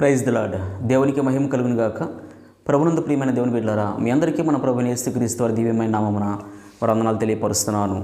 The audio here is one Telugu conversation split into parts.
ప్రైజ్ దిలాడ్ దేవునికి మహిమ కలుగును గాక. ప్రభునందు ప్రియమైన దేవుని బిడ్డారా మీ అందరికీ మన ప్రభు యేసుక్రీస్తు వారి దివ్యమైన నామమున వందనాలు తెలియపరుస్తున్నాను.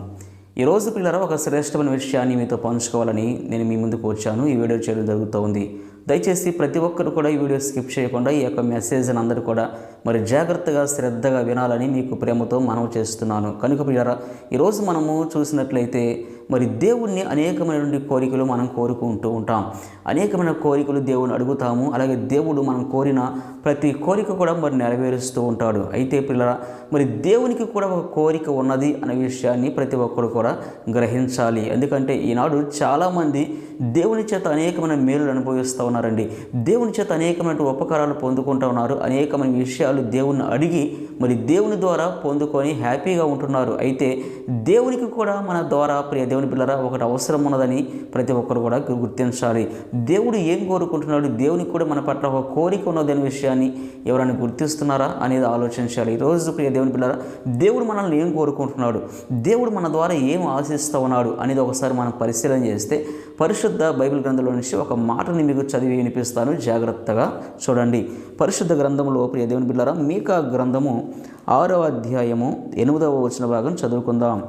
ఈరోజు పిల్లరా ఒక శ్రేష్టమైన విషయాన్ని మీతో పంచుకోవాలని నేను మీ ముందుకు వచ్చాను. ఈ వీడియో చేయడం జరుగుతూ ఉంది దయచేసి ప్రతి ఒక్కరు కూడా ఈ వీడియో స్కిప్ చేయకుండా ఈ యొక్క మెసేజ్ని అందరూ కూడా మరి జాగ్రత్తగా శ్రద్ధగా వినాలని మీకు ప్రేమతో మనవి చేస్తున్నాను. కనుక పిల్లరా ఈరోజు మనము చూసినట్లయితే మరి దేవుణ్ణి అనేకమైనటువంటి కోరికలు మనం కోరుకుంటూ ఉంటాం. అనేకమైన కోరికలు దేవుని అడుగుతాము. అలాగే దేవుడు మనం కోరిన ప్రతి కోరిక కూడా మరి నెరవేరుస్తూ ఉంటాడు. అయితే పిల్లల మరి దేవునికి కూడా ఒక కోరిక ఉన్నది అనే విషయాన్ని ప్రతి ఒక్కరు కూడా గ్రహించాలి. ఎందుకంటే ఈనాడు చాలామంది దేవుని చేత అనేకమైన మేలులు అనుభవిస్తూ ఉన్నారండి. దేవుని చేత అనేకమైన ఉపకారాలు పొందుకుంటూ ఉన్నారు. అనేకమైన విషయాలు దేవుణ్ణి అడిగి మరి దేవుని ద్వారా పొందుకొని హ్యాపీగా ఉంటున్నారు. అయితే దేవునికి కూడా మన ద్వారా ప్రియ దేవుని పిల్లరా ఒకటి అవసరం ఉన్నదని ప్రతి ఒక్కరు కూడా గుర్తించాలి. దేవుడు ఏం కోరుకుంటున్నాడు? దేవునికి కూడా మన పట్ల ఒక కోరిక ఉన్నదనే విషయాన్ని ఎవరైనా గుర్తిస్తున్నారా అనేది ఆలోచించాలి. ఈరోజు ప్రియ దేవుని పిల్లరా దేవుడు మనల్ని ఏం కోరుకుంటున్నాడు? దేవుడు మన ద్వారా ఏం ఆశిస్తూ ఉన్నాడు అనేది ఒకసారి మనం పరిశీలన చేస్తే పరిశుద్ధ బైబిల్ గ్రంథంలో నుంచి ఒక మాటని మీకు చదివి వినిపిస్తాను. జాగ్రత్తగా చూడండి. పరిశుద్ధ గ్రంథంలో ప్రియ దేవుని బిడ్డారా మీకా గ్రంథము ఆరవ అధ్యాయము ఎనిమిదవ వచ్చిన భాగం చదువుకుందాం.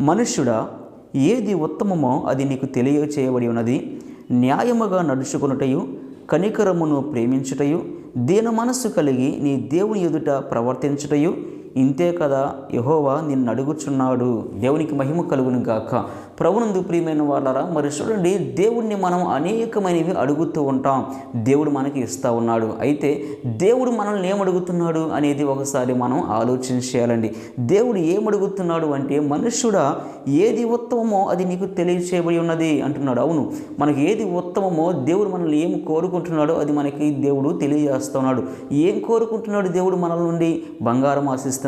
మనుష్యుడా ఏది ఉత్తమమో అది నీకు తెలియచేయబడి ఉన్నది. న్యాయముగా నడుచుకున్నటయు కనికరమును ప్రేమించుటయు దీన మనస్సు కలిగి నీ దేవుని ఎదుట ప్రవర్తించుటయు ఇంతే కదా యహోవా నిన్ను అడుగుచున్నాడు దేవునికి మహిమ కలుగును గాక. ప్రభునందు ప్రియమైన వాళ్ళరా మరి చూడండి దేవుణ్ణి మనం అనేకమైనవి అడుగుతూ ఉంటాం. దేవుడు మనకి ఇస్తూ ఉన్నాడు. అయితే దేవుడు మనల్ని ఏం అడుగుతున్నాడు అనేది ఒకసారి మనం ఆలోచన చేయాలండి. దేవుడు ఏం అడుగుతున్నాడు అంటే మనుష్యుడా ఏది ఉత్తమమో అది నీకు తెలియచేయబడి ఉన్నది అంటున్నాడు. అవును మనకి ఏది ఉత్తమమో దేవుడు మనల్ని ఏం కోరుకుంటున్నాడో అది మనకి దేవుడు తెలియజేస్తున్నాడు ఏం కోరుకుంటున్నాడు దేవుడు మనల నుండి? బంగారం ఆశిస్తున్నాడా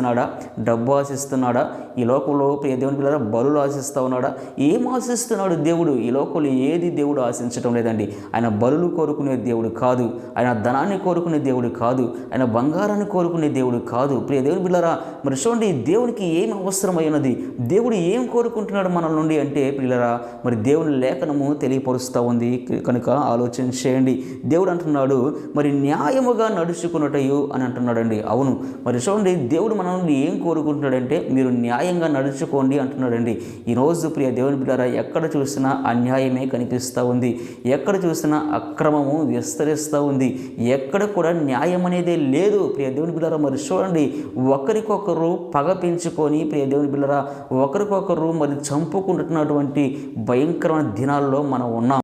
డబ్బు ఆశిస్తున్నాడా? ఈ లోకంలో ప్రియ దేవుని పిల్లల బలులు ఆశిస్తూ ఉన్నాడా? ఏం ఆశిస్తున్నాడు దేవుడు? ఈ లోకంలో ఏది దేవుడు ఆశించడం లేదండి. ఆయన బలులు కోరుకునే దేవుడు కాదు. ఆయన ధనాన్ని కోరుకునే దేవుడు కాదు. ఆయన బంగారాన్ని కోరుకునే దేవుడు కాదు. ప్రియ దేవుని పిల్లరా మరి చూడండి దేవునికి ఏం అవసరమైనది? దేవుడు ఏం కోరుకుంటున్నాడు మన నుండి అంటే పిల్లరా మరి దేవుని లేఖనము తెలియపరుస్తూ ఉంది. కనుక ఆలోచన చేయండి. దేవుడు అంటున్నాడు మరి న్యాయముగా నడుచుకున్నటయు అని అంటున్నాడండి. అవును. మరి చూడండి దేవుడు మన మన నుండి ఏం కోరుకుంటున్నాడంటే మీరు న్యాయంగా నడుచుకోండి అంటున్నాడండి. ఈరోజు ప్రియ దేవుని బిడ్డారా ఎక్కడ చూసినా అన్యాయమే కనిపిస్తూ ఉంది. ఎక్కడ చూసినా అక్రమము విస్తరిస్తూ ఉంది. ఎక్కడ కూడా న్యాయం అనేదే లేదు. ప్రియ దేవుని బిడ్డారా మరి చూడండి ఒకరికొకరు పగ పెంచుకొని ప్రియ దేవుని బిడ్డారా ఒకరికొకరు మరి చంపుకుంటున్నటువంటి భయంకరమైన దినాల్లో మనం ఉన్నాం.